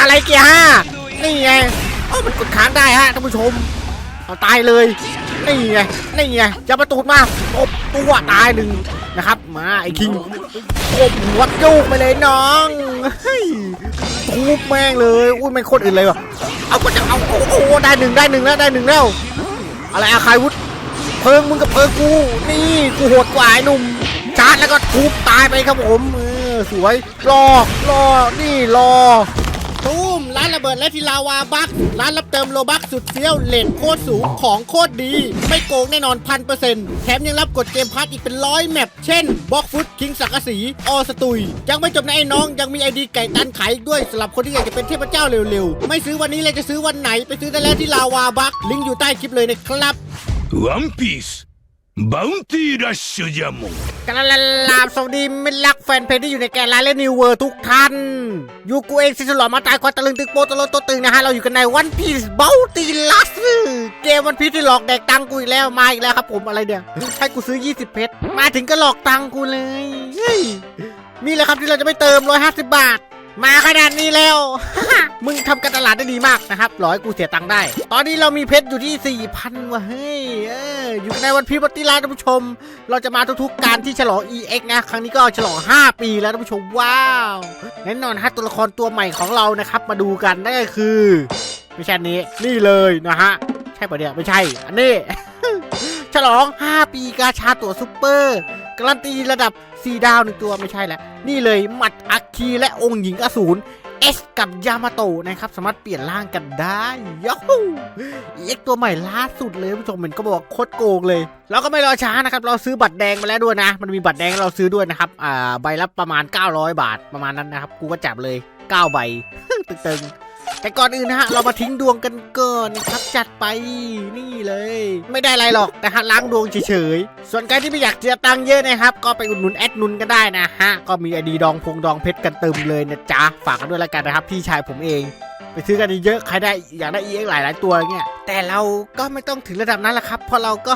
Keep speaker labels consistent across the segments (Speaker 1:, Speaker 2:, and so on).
Speaker 1: อะไรเกียร์ห้านี่ไงเอ้มันกดค้างได้ฮะท่านผู้ชมเอาตายเลยนี่ไงนี่ไงจะประตูดมาตบตัวตายหนึ่งนะครับ มาไอ้คิงตบหัวจุกไปเลยน้องเฮ้ยทุบแม่งเลยอุ้ยไม่คนอื่นเลยวะเอาก็จะเอาโอ้โหได้หนึ่งได้หนึ่งแล้วได้หนึ่งแล้วอะไรอาคายวุฒเพิงมึงกับเพิงกูนี่กูโหดกว่าไอ้หนุ่มชาร์จแล้วก็ทุบตายไปครับผมเออสวยรอรอนี่รอ านระเบิดและทีลาวาบักร้านรับเติมโลบักสุดเฟี้ยวเลทโคตรสูงของโคตรดี ไม่โกงแน่นอนพันเปอร์เซ็นต์แถมยังรับกดเกมพัทอีกเป็นร้อยแมปเช่นบล็อกฟุตคิงสักกะสีออสตุย ยังไม่จบนะไอ้น้อง ยังมีไอดีไก่ตันขายอีกด้วยสำหรับคนที่อยากจะเป็นเทพเจ้าเร็วๆ ไม่ซื้อวันนี้เลยจะซื้อวันไหนไปซื้อได้แล้วที่ลาวาบักลิงก์อยู่ใต้คลิปเลยนะครับ
Speaker 2: ワンピースバウンティーラッシュじゃもん
Speaker 1: กันลาลาบสวัสดีมิตรรักแฟนเพจที่อยู่ในแกนไลน์และนิวเวอร์ทุกท่านอยู่กูเองสิสลอมาตายความตะลึงตึกโปตะลตัวตึงนะฮะ เราอยู่กันในวันพีซเบลตีลัสเกมวันพีซที่หลอกแดกตังกูอีกแล้ว มาอีกแล้วครับผมอะไรเดี๋ยวให้กูซื้อ 20 เพชร มาถึงก็หลอกตังกูเลยเฮ้ยนี่แหละครับที่เราจะไม่เติม 150 บาท มาขนาดนี้แล้ว มึงทำการตลาดได้ดีมากนะครับร้อยกูเสียตังค์ได้ ตอนนี้เรามีเพชรอยู่ที่4,000ว่ะเฮ้ย อยู่ในวันพีบัตติลาท่านผู้ชม เราจะมาทุกๆการที่ฉลอง EX นะ ครั้งนี้ก็ฉลอง 5 ปีแล้วท่านผู้ชม ว้าวแน่นอนฮะตัวละครตัวใหม่ของเรานะครับ มาดูกันนั่นก็คือ ไม่ใช่นนี้ นี่เลยนะฮะ ใช่ปะเนี่ย ไม่ใช่ อันนี้ ฉลอง 5 ปีกาชาตัวซุปเปอร์ การันตีระดับ 4 ดาวหนึ่งตัวไม่ใช่แล้วนี่เลยหมัดอัคคีและองค์หญิงอสูร เอสกับยามาโตะนะครับ สามารถเปลี่ยนร่างกันได้ยัฮูเอ็กตัวใหม่ล่าสุดเลยผู้ชมเหมือนก็บอกโคตรโกงเลยเราก็ไม่รอช้านะครับ เราซื้อบัตรแดงมาแล้วด้วยนะ มันมีบัตรแดงเราซื้อด้วยนะครับอ่าใบละประมาณ 900 บาทประมาณนั้นนะครับ กูก็จับเลย 9 ใบตึงๆ แต่ก่อนอื่นนะฮะเรามาทิ้งดวงกันก่อนนะครับจัดไปนี่เลย ไม่ได้อะไรหรอกนะฮะล้างดวงเฉยๆส่วนใครที่ไม่อยากเสียตังค์เยอะนะครับ ก็ไปอุดหนุนแอดนุนก็ได้นะฮะก็มีไอดีดองพงดองเพชรกันเติมเลยนะจ๊ะฝากกันด้วยล้วกันนะครับพี่ชายผมเอง ไปซื้อกันเยอะใครได้อยากได้ EX หลายๆตัวเงี้ยแต่เราก็ไม่ต้องถึงระดับนั้นละครับเพราะเราก็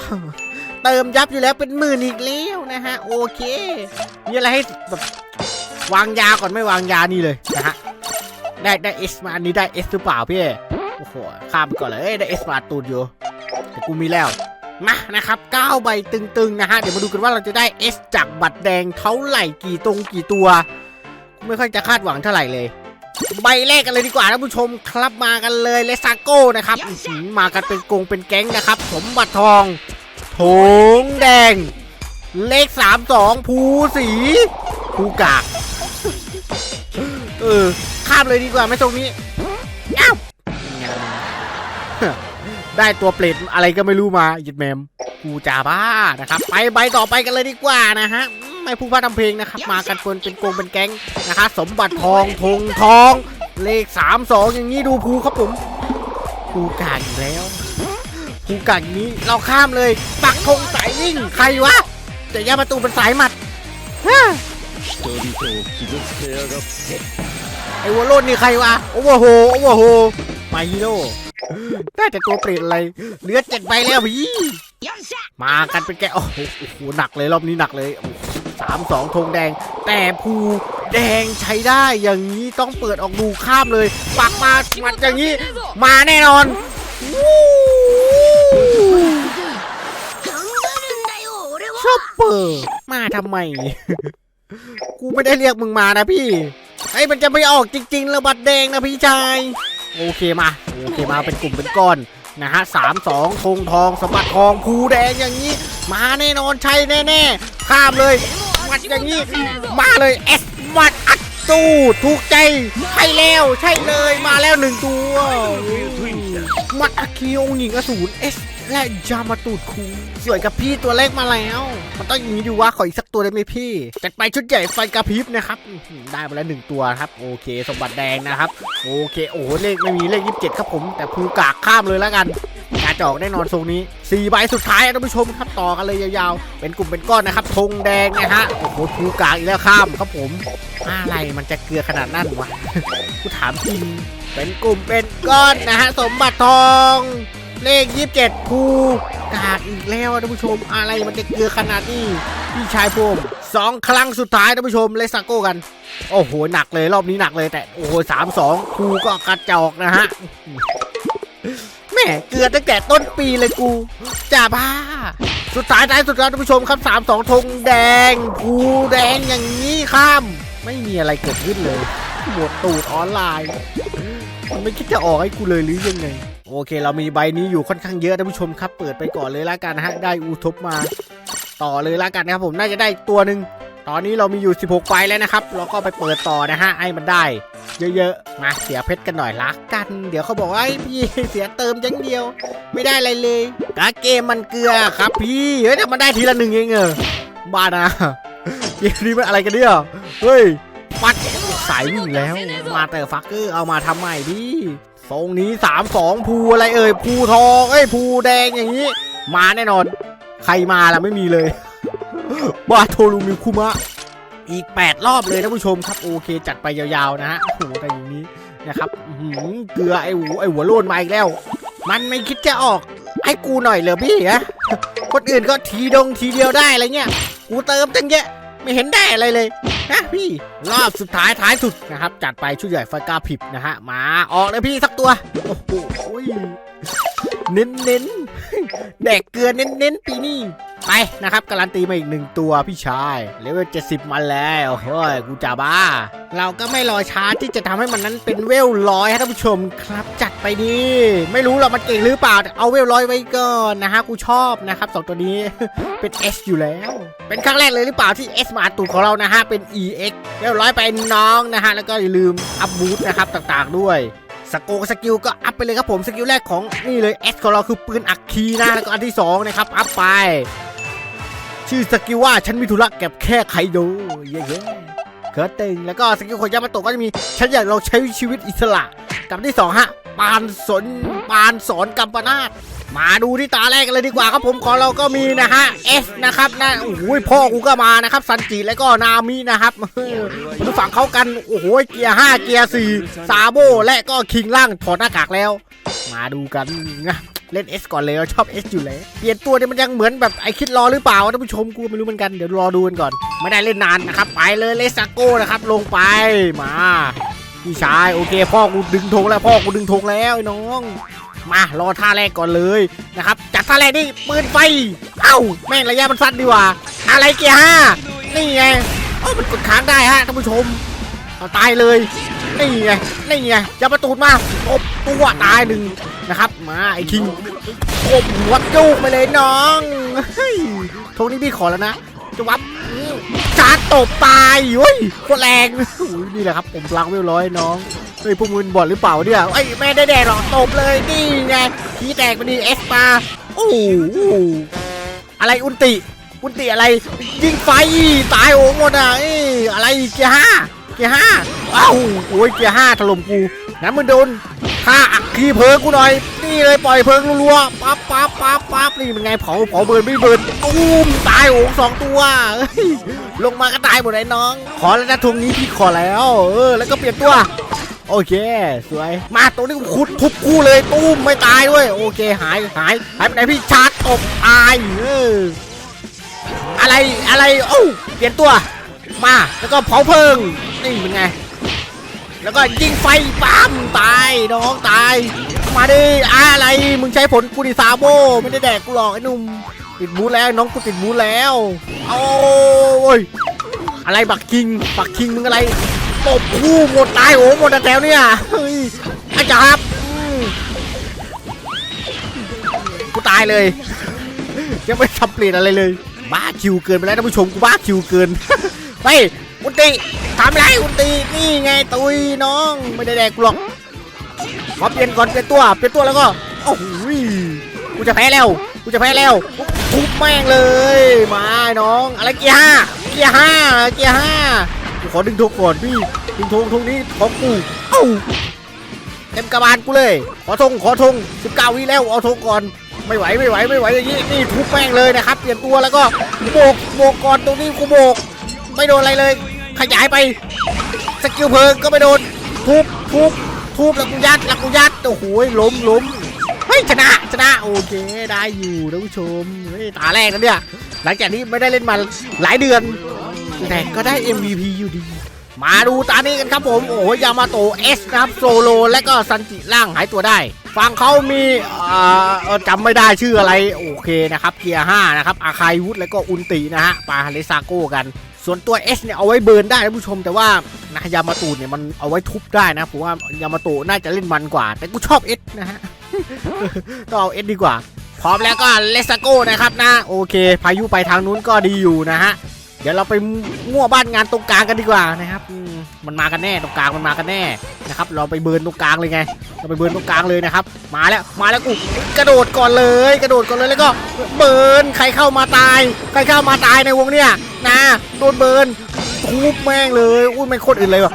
Speaker 1: เติมยับอยู่แล้วเป็นหมื่นอีกแล้วนะฮะโอเคมีอะไรให้แบบวางยาก่อนไม่วางยานี่เลยนะฮะ ได้ได้เอสมาอันนี้ได้เอสหรือเปล่าพี่ โอ้โห ข้ามไปก่อนเลยเอ้ยได้เอสมาตูดอยู่แต่กูมีแล้วมานะครับ9ใบตึงๆนะฮะ เดี๋ยวมาดูกันว่าเราจะได้เอสจากบัตรแดงเท่าไหร่กี่ตรงกี่ตัว ไม่ค่อยจะคาดหวังเท่าไหร่เลย ใบแรกกันเลยดีกว่าท่านผู้ชมครับมากันเลยเลซาโก้นะครับมากันเป็นกงเป็นแก๊งนะครับ สมบัติทองโถงแดง เลข 32 ภูสีภูกากเออ ข้ามเลยดีกว่าไหม่ตรงนี้เอ้าได้ตัวเปรตอะไรก็ไม่รู้มาหยุดแมมกูจ่าบ้านะครับ ไปใบต่อไปกันเลยดีกว่านะฮะอืมไม่พูดพาทำเพลงนะครับ มากันเป็นเป็นกงเป็นแก๊งนะคะสมบัติทองธงทอง เลขสามสองอย่างนี้ดูภูครับผมภูกากอีกแล้วภูกากอย่างนี้เราข้ามเลยปักธงสายวิ่งใครวะแต่ยาประตูเป็นสายหมัดฮะ ไอ้วัวโลดนี่ใครวะโอเวอร์โฮโอเวอร์โฮมาฮีโร่ได้แต่ตัวเปรตอะไรเหลือเจ็ดใบแล้วพี่มากันเป็นแกโอ้โหโอ้โหหนักเลยรอบนี้หนักเลยสามสองธงแดง แต่ภูแดงใช้ได้อย่างนี้ต้องเปิดออกดูข้ามเลยปักมาหมัดอย่างนี้ มาแน่นอนชอปเปอร์มาทำไม กูไม่ได้เรียกมึงมานะพี่ ไอ้มันจะไม่ออกจริงๆแล้วบัตรแดงนะพี่ชายโอเคมาโอเคมาเป็นกลุ่มเป็นก้อนนะฮะสามสองธงทองสมบัติทองภูแดงอย่างนี้ มาแน่นอนใช่แน่ๆข้ามเลยมัดอย่างนี้ มาเลยเอสมัดอัดตูถูกใจใช่แล้วใช่เลยมาแล้วหนึ่งตัวมัดอาคิโองค์หญิงอสูรเอส และยามาตูดคูสวยกับพี่ตัวเลขมาแล้ว มันต้องอย่างนี้ดูว่าขออีกสักตัวได้ไหมพี่จัดไปชุดใหญ่ไฟกระพริบนะครับ ได้มาแล้วหนึ่งตัวครับ โอเค สมบัติแดงนะครับ โอเค โอ้โห เลขไม่มีเลขยี่สิบเจ็ดครับผม แต่ภูกากข้ามเลยแล้วกันกาจอกแน่นอนทรงนี้สี่ใบสุดท้ายอะท่านผู้ชมครับต่อกันเลยยาวๆ เป็นกลุ่มเป็นก้อนนะครับธงแดงนะฮะ โอ้โหภูกากอีกแล้วข้ามครับผม อะไรมันจะเกลือขนาดนั้นวะ กูถามจริง เป็นกลุ่มเป็นก้อนนะฮะ สมบัติทอง เลขยี่สิบเจ็ดภูกากอีกแล้วท่านผู้ชมอะไรมันจะเกลือขนาดนี้พี่ชายผมสองครั้งสุดท้ายท่านผู้ชมเลสซาโก้กัน โอ้โหหนักเลยรอบนี้หนักเลยแต่โอ้โหสามสองภูก็กระจอกนะฮะแม่เกลือตั้งแต่ต้นปีเลยกูจ่าบ้า สุดท้ายท้ายสุดแล้วท่านผู้ชมครับสามสองธงแดงภูแดงอย่างนี้ข้าม ไม่มีอะไรเกิดขึ้นเลยหมดตูดออนไลน์มันไม่คิดจะออกให้กูเลยหรือยังไง โอเค เรามีใบนี้อยู่ค่อนข้างเยอะท่านผู้ชมครับ เปิดไปก่อนเลยละกันนะฮะ ได้อูทบมา ต่อเลยละกันนะครับผม น่าจะได้ตัวหนึ่ง ตอนนี้เรามีอยู่ 16ใบแล้วนะครับ เราก็ไปเปิดต่อนะฮะให้มันได้ เยอะๆ มาเสียเพชรกันหน่อยละกัน เดี๋ยวเขาบอกว่าไอ้พี่เสียเติมจังเดียว ไม่ได้อะไรเลยกาเกมมันเกลือครับพี่เฮ้ยแต่มันได้ทีละหนึ่งเองเออบ้านะเกมนี้มันอะไรกันเนี่ย เฮ้ย ปัดสายวิ่งแล้ว มาแต่ฟักเกอร์เอามาทำใหม่ดิ ทรงนี้สามสองภูอะไรเอ่ยภูทองเอ้ยภูแดงอย่างนี้ มาแน่นอน ใครมาล่ะไม่มีเลยบาโทรูมิคุมะอีก 8 รอบเลยท่านผู้ชมครับ โอเค จัดไปยาวๆนะฮะโอ้โหแต่อย่างนี้นะครับหือเกลือไอ้หูไอ้หัวโลนมาอีกแล้ว มันไม่คิดจะออก ให้กูหน่อยเหรอพี่ฮะคนอื่นก็ทีดงทีเดียวได้อะไรเงี้ย กูเติมตั้งเยอะไม่เห็นได้อะไรเลย นะพี่ รอบสุดท้ายท้ายสุดนะครับ จัดไปชุดใหญ่ไฟกาผิบนะฮะ มาออกเลยพี่สักตัว โอ้โหเน้นเน้นแดกเกลือเน้นเน้นปีนี้ ไปนะครับการันตีมาอีกหนึ่งตัวพี่ชายเลเวล70มาแล้วเฮ้ยกูจะบ้า เราก็ไม่รอช้าที่จะทำให้มันนั้นเป็นเวลร้อยท่านผู้ชมครับจัดไปดีไม่รู้หรอกมันเก่งหรือเปล่าแต่เอาเวลร้อยไว้ก่อนนะฮะกูชอบนะครับสองตัวนี้เป็น S อยู่แล้ว เป็นครั้งแรกเลยหรือเปล่าที่ S มาตูดของเรานะฮะเป็น EX เวลร้อยไปน้องนะฮะแล้วก็อย่าลืมอัพบูทนะครับต่างๆด้วยสโกสกิลก็อัพไปเลยครับผม สกิลแรกของนี่เลย S ของเราคือปืนอัคคีนะ แล้วก็อันที่สองนะครับ อัพไป ชื่อสกิลว่าฉันมีธุระเก็บแค่ไคโดเย้ๆเคิร์ตึงแล้วก็สกิลของยามาโตก็จะมี ฉันอยากลองใช้ชีวิตอิสระกับที่สองฮะปานสนปานสอนกัมปนาตมาดูที่ตาแรกกันเลยดีกว่าครับผมของเราก็มีนะฮะ S นะครับนะโอ้โหพ่อกูก็มานะครับซันจิแล้วก็นามินะครับมาดูฝั่งเขากันโอ้โหเกียร์5เกียร์4ซาโบและก็คิงล่างถอดหน้ากากแล้ว มาดูกันนะ เล่น S ก่อนเลยเราชอบ S อยู่แล้วเปลี่ยนตัวเนี่ยมันยังเหมือนแบบไอคิดรอหรือเปล่าท่านผู้ชมกูไม่รู้เหมือนกันเดี๋ยวรอดูกันก่อน ไม่ได้เล่นนานนะครับไปเลยเลสโก้นะครับลงไปมาพี่ชายโอเค พ่อกูดึงธงแล้วพ่อกูดึงธงแล้วไอ้น้องมารอท่าแรกก่อนเลยนะครับจัดท่าแรกนี่ปืนไฟ เอ้าแม่งระยะมันสั้นดีว่าอะไรเกียร์ห้านี่ไงโอ้มันกดค้างได้ฮะท่านผู้ชมเอาตายเลย นี่ไงนี่ไงจะประตูมาตบตัวตายหนึ่งนะครับ มาไอ้คิงโอบหัวจุกไปเลยน้องเฮ้ยโทนี้พี่ขอแล้วนะจะวับอื้อจาตบตายเฮ้ยโคตรแรงนี่แหละครับ ผมพลังเวลร้อยน้องเฮ้ยพวกมึงบอดหรือเปล่าเนี่ยไอ้แม่ได้แดงหรอตบเลยนี่ไงขี้แตกไปดีเอสมาโอ้โหอะไรอุนติอุนติอะไร ยิงไฟตายโอ้หมดอะเอ้ยอะไรเกียร์ห้า เกียร์ห้าอ้าวโอ้ยเกียร์ห้าถล่มกูนั้นมึงโดนฆ่าอักคีเพิงกูหน่อย นี่เลยปล่อยเพิงรัวๆปั๊บปั๊บปั๊บปั๊บนี่มันไงเผาเผาเบิร์นไม่เบิร์นตุ้มตายโอ้สองตัวลงมาก็ตายหมดไอ้น้อง ขอแล้วนะทวงนี้พี่ขอแล้วเออแล้วก็เปลี่ยนตัวโอเค สวย มาตรงนี้กูขุดทุบคู่เลยตุ้มไม่ตายด้วย โอเค หายหายหายไปไหนพี่ชาร์จตบตายเอออะไรอะไรโอ้เปลี่ยนตัว มาแล้วก็เผาเพลิง นี่เป็นไง แล้วก็ยิงไฟปั๊มตายน้องตาย มาดิอะไรมึงใช้ผลกูดิซาโบไม่ได้แดกกูหรอกไอ้หนุ่มติดบูแล้วน้องกูติดบูแล้วโอ้ยอะไรบักคิงบักคิงมึงอะไรตบคู่หมดตายโอ้หมดแล้วเนี่ยเฮ้ยอาจารย์ครับกูตายเลยยังไม่ทำเปลี่ยนอะไรเลยบ้าคิวเกินไปแล้วท่านผู้ชมกูบ้าคิวเกินไป อุนติทำไรอุนตินี่ไงตุยน้องไม่ได้แดกกูหรอกขอเปลี่ยนก่อนเปลี่ยนตัวเปลี่ยนตัวแล้วก็โอ้โหกูจะแพ้แล้วกูจะแพ้แล้วทุบแม่งเลยมาน้องอะไรเกียร์ห้าเกียร์ห้าเกียร์ห้าขอดึงธงก่อนพี่ดึงธงธงนี้ของกูเอ้าเต็มกระบาลกูเลย ขอธงขอธง19วิแล้วเอาธงก่อนไม่ไหวไม่ไหวไม่ไหวอย่างนี้นี่ทุบแม่งเลยนะครับเปลี่ยนตัวแล้วก็โบกโบกก่อนตรงนี้กูโบก ไม่โดนอะไรเลย ขยายไป สกิลเพลิงก็ไม่โดน ทุบทุบทุบแล้วกูยัดแล้วกูยัด โอ้โหล้มล้มเฮ้ยชนะชนะโอเคได้อยู่ท่านผู้ชมเฮ้ยตาแรกนะเนี่ยหลังจากที่ไม่ได้เล่นมาหลายเดือน แต่ก็ได้ MVP อยู่ดี มาดูตานี้กันครับผม โอ้ยยามาโตเอสนะครับโซโลและก็ซันจิล่างหายตัวได้ฝั่งเขามีอ่าจำไม่ได้ชื่ออะไร โอเคนะครับ เกียร์5นะครับ อาคายวุฒแล้วก็อุนตินะฮะปาเลซาโก้กัน ส่วนตัว S เนี่ยเอาไว้เบิร์นได้ท่านผู้ชม แต่ว่านะยามาตูเนี่ยมันเอาไว้ทุบได้นะผมว่ายามาโตะน่าจะเล่นมันกว่า แต่กูชอบ S นะฮะต้องเอา S ดีกว่า พร้อมแล้วก็เลสโก้นะครับนะ โอเค พายุไปทางนู้นก็ดีอยู่นะฮะเดี๋ยวเราไปมั่วบ้านงานตรงกลางกันดีกว่านะครับมมันมากันแน่ตรงกลางมันมากันแน่นะครับ เราไปเบิร์นตรงกลางเลยไง เราไปเบิร์นตรงกลางเลยนะครับ มาแล้ว มาแล้วกูกระโดดก่อนเลย กระโดดก่อนเลยแล้วก็เบิร์นใครเข้ามาตาย ใครเข้ามาตายในวงเนี้ยนะโดนเบิร์นทุบแม่งเลยอุ้ยไม่งโคตรอื่นเลยวะ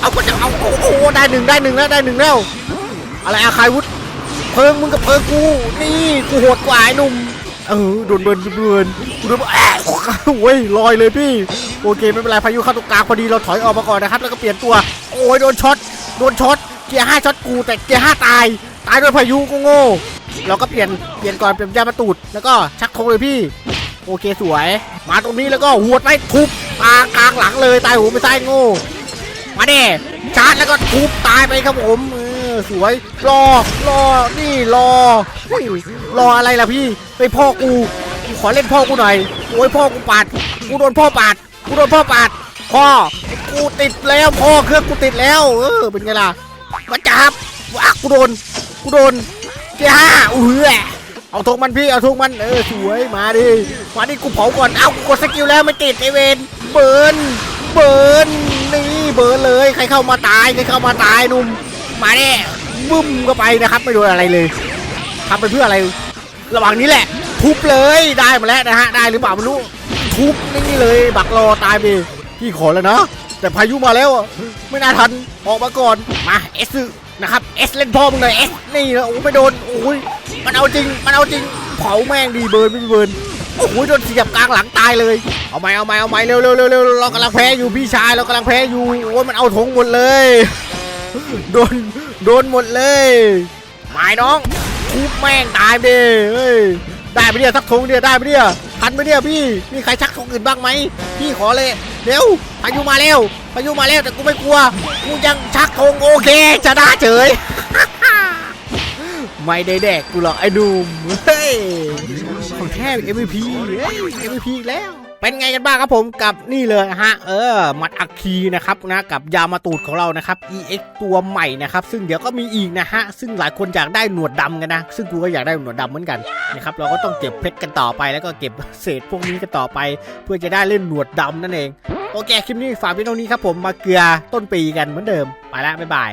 Speaker 1: เอาก็จะเอาโอ้โหได้หนึ่งได้หนึ่งแล้วได้หนึ่งแล้วอะไรอาคายวุฒเพิงมึงกับเพิงกูนี่กูโหดกว่าไอ้หนุ่มเออโดนเบิร์นโดนเบิร์นโดนเบิร์นแอะโอ้ยลอยเลยพี่โอเคไม่เป็นไรพายุเข้าตรงกลางพอดีเราถอยออกมาก่อนนะครับแล้วก็เปลี่ยนตัว โอ้ยโดนช็อตโดนช็อต เกียร์ห้าช็อตกูแต่เกียร์ห้าตายตายด้วยพายุก็โง่เราก็เปลี่ยนเปลี่ยนก่อนเปลี่ยนยามาตูดแล้วก็ชักธงเลยพี่ โอเคสวย มาตรงนี้แล้วก็หัวดไปทุบตากลางหลังเลยตายหูไม่ตายโง่มาเด้ชาร์จแล้วก็ทุบตายไปครับผมเออสวยรอรอนี่รอรออะไรล่ะพี่ไปพ่อกูกูขอเล่นพ่อกูหน่อยโอ้ยพ่อกูปาดกูโดนพ่อปาดกูโดนพ่อปาดพ่อกูติดแล้วพ่อเครื่องกูติดแล้ว เออเป็นไงล่ะ มาจับว้ากูโดนกูโดนเกียร์ห้าอุ้ยเอาทงมันพี่เอาทงมันเออสวยมาดิมาดิกูเผาก่อนเอากูกดสกิลแล้วไม่ติดไอเวนเบิร์นเบิร์นนี่เบิร์นเลยใครเข้ามาตายใครเข้ามาตายนุ่มมาแน่บึ้มก็ไปนะครับไม่โดนอะไรเลยทำไปเพื่ออะไร ระหว่างนี้แหละ ทุบเลยได้มาแล้วนะฮะได้หรือเปล่าไม่รู้ทุบนี่เลย บักรอตายไปพี่ขอแล้วนะ แต่พายุมาแล้วอะไม่น่าทันออกมาก่อนมาเอสนะครับเอสเล่นพ่อมึงเลยเอสนี่นะโอ้ไม่โดนโอ้ยมันเอาจริงมันเอาจริงเผาแม่งดีเบิร์นไม่เบิร์นโอ้โหโดนเสียบกลางหลังตายเลยเอาไหมเอาไหมเอาไหมเร็วเร็วเร็วเร็วเรากำลังแพ้อยู่พี่ชายเรากำลังแพ้อยู่โอ้ยมันเอาธงหมดเลยโดนโดนหมดเลยหมายน้องทุบแม่งตายไปดิเฮ้ยได้ไปเนี่ยสักธงเดียวได้ไปเนี่ย ทันไปเนี่ยพี่ มีใครชักธงอื่นบ้างไหม พี่ขอเลย เร็ว พายุมาเร็ว พายุมาแล้วแต่กูไม่กลัว กูยังชักธงโอเคชนะเฉย ไม่ได้แดกกูหรอกไอ้หนุ่มเฮ้ย ของแท้ MVP เฮ้ย MVP อีกแล้ว เป็นไงกันบ้างครับผมกับนี่เลยฮะเออมัดอัคคีนะครับนะกับยามาตูดของเรานะครับ EX ตัวใหม่นะครับ ซึ่งเดี๋ยวก็มีอีกนะฮะซึ่งหลายคนอยากได้หนวดดำกันนะ ซึ่งกูก็อยากได้หนวดดำเหมือนกันนะครับเราก็ต้องเก็บเพชรกันต่อไปแล้วก็เก็บเศษพวกนี้กันต่อไป เพื่อจะได้เล่นหนวดดำนั่นเองโอเคคลิปนี้ฝากไว้เท่านี้ครับผมมาเกลือต้นปีกันเหมือนเดิมไปแล้วบ๊ายบาย